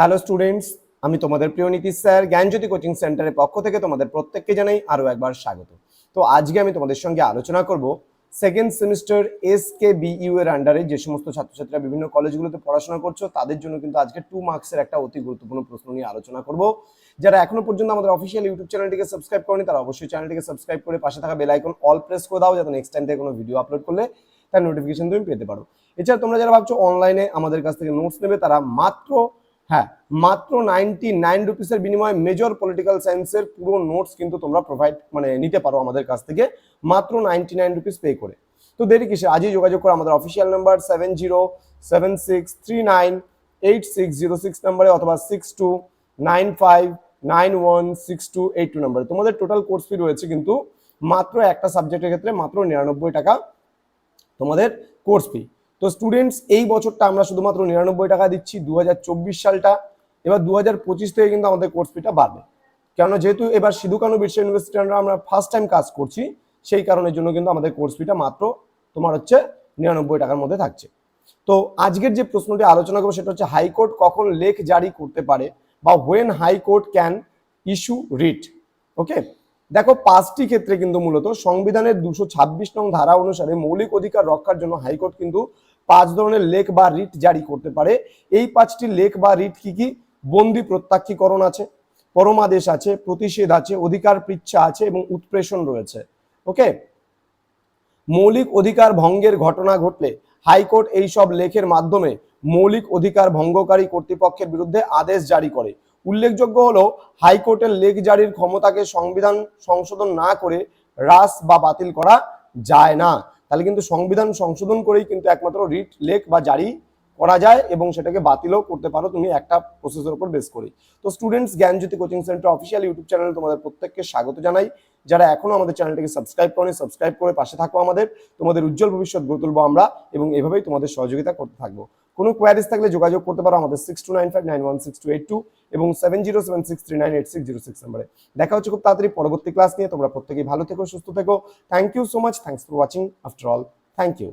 Hello students আমি তোমাদের প্রিয় নীতিশ স্যার, জ্ঞানজ্যোতি কোচিং সেন্টারের পক্ষ থেকে তোমাদের প্রত্যেককে জানাই আরও একবার স্বাগত। তো আজকে আমি তোমাদের সঙ্গে আলোচনা করব second semester S K BU এর আন্ডারে যে সমস্ত ছাত্রছাত্রীরা বিভিন্ন কলেজগুলোতে পড়াশোনা করছ, তাদের জন্য কিন্তু আজকে টু মার্কসের একটা অতি গুরুত্বপূর্ণ প্রশ্ন নিয়ে আলোচনা করব। যারা এখনও পর্যন্ত আমাদের অফিসিয়াল ইউটিউব চ্যানেলটিকে সাবস্ক্রাইব করেনি, তারা অবশ্যই চ্যানেলটিকে সাবস্ক্রাইব করে পাশে থাকা বেল আইকন অল প্রেস করে দাও, যাতে নেক্সট টাইম থেকে কোনো ভিডিও আপলোড করলে তার নোটিফিকেশন তুমি পেতে পারো। এছাড়া তোমরা যারা ভাবছ অনলাইনে আমাদের কাছ থেকে নোটস নেবে, তারা মাত্র হ্যাঁ মাত্র নাইনটি নাইন রুপিসের বিনিময়ে মেজর পলিটিক্যাল সায়েন্সের পুরো নোটস কিন্তু তোমরা প্রোভাইড মানে নিতে পারো আমাদের কাছ থেকে, মাত্র নাইনটি নাইন রুপিস পে করে। তো দেরি কিসে আজই যোগাযোগ করো আমাদের official number seven zero seven six three nine eight six zero six নাম্বারে অথবা six two nine five nine one six two eight two নাম্বারে তোমাদের টোটাল কোর্স ফি রয়েছে কিন্তু মাত্র একটা সাবজেক্টের ক্ষেত্রে মাত্র নিরানব্বই টাকা তোমাদের কোর্স ফি তো স্টুডেন্টস এই বছরটা আমরা শুধুমাত্র নিরানব্বই টাকা দিচ্ছি দু হাজার চব্বিশ সালটা। এবার দু হাজার পঁচিশ থেকে কিন্তু আমাদের কোর্স ফিটা বাড়বে। কেন যেহেতু এবার সিধু কানু বিশ্ব ইউনিভার্সিটি আমরা ফার্স্ট টাইম কাজ করছি, সেই কারণের জন্য কিন্তু আমাদের কোর্স ফিটা মাত্র তোমার হচ্ছে নিরানব্বই টাকার মধ্যে থাকছে। তো আজকের যে প্রশ্নটি আলোচনা করব সেটা হচ্ছে হাইকোর্ট কখন লেখ জারি করতে পারে বা when high court can issue writ okay দেখো, পাঁচটি ক্ষেত্রে কিন্তু মূলত সংবিধানের দুশো ছাব্বিশ নং ধারা অনুসারে মৌলিক অধিকার রক্ষার জন্য হাইকোর্ট কিন্তু পাঁচ ধরনের লেখ বা রিট জারি করতে পারে। এই পাঁচটি লেখ বা রিট কি কি? বন্দি প্রত্যাক্ষীকরণ আছে, পরমাদেশ আছে, প্রতিষেধ আছে, অধিকার পৃচ্ছা আছে এবং উৎপ্রেষণ রয়েছে। ওকে? মৌলিক অধিকার ভঙ্গের ঘটনা ঘটলে হাইকোর্ট এই সব লেখের মাধ্যমে মৌলিক অধিকার ভঙ্গকারী কর্তৃপক্ষের বিরুদ্ধে আদেশ জারি করে। উল্লেখযোগ্য হলো, হাইকোর্টের লেখ জারির ক্ষমতাকে সংবিধান সংশোধন না করে হ্রাস বা বাতিল করা যায় না। তাহলে কিন্তু সংবিধান সংশোধন করেই কিন্তু একমাত্র রিট লেখ বা জারি করা যায় এবং সেটাকে বাতিলও করতে পারো তুমি একটা প্রসেসের উপর বেস করে তো students Gyanjyoti coaching centre official YouTube চ্যানেলে তোমাদের প্রত্যেককে স্বাগত জানাই। যারা এখনও আমাদের চ্যানেলটিকে সাবস্ক্রাইব করেনি সাবস্ক্রাইব করে পাশে থাকো আমাদের। তোমাদের উজ্জ্বল ভবিষ্যৎ গড়ে তুলবো আমরা এবং এভাবেই তোমাদের সহযোগিতা করতে থাকব। কোনো কোয়ারিজ থাকলে যোগাযোগ করতে পারো আমাদের six two nine five nine one six two eight two এবং seven zero seven six three nine eight six zero six নাম্বারে। দেখা হচ্ছে খুব তাড়াতাড়ি পরবর্তী ক্লাস নিয়ে। তোমরা প্রত্যেকেই ভালো থেকো, সুস্থ থেকো। Thank you so much thanks for watching after all thank you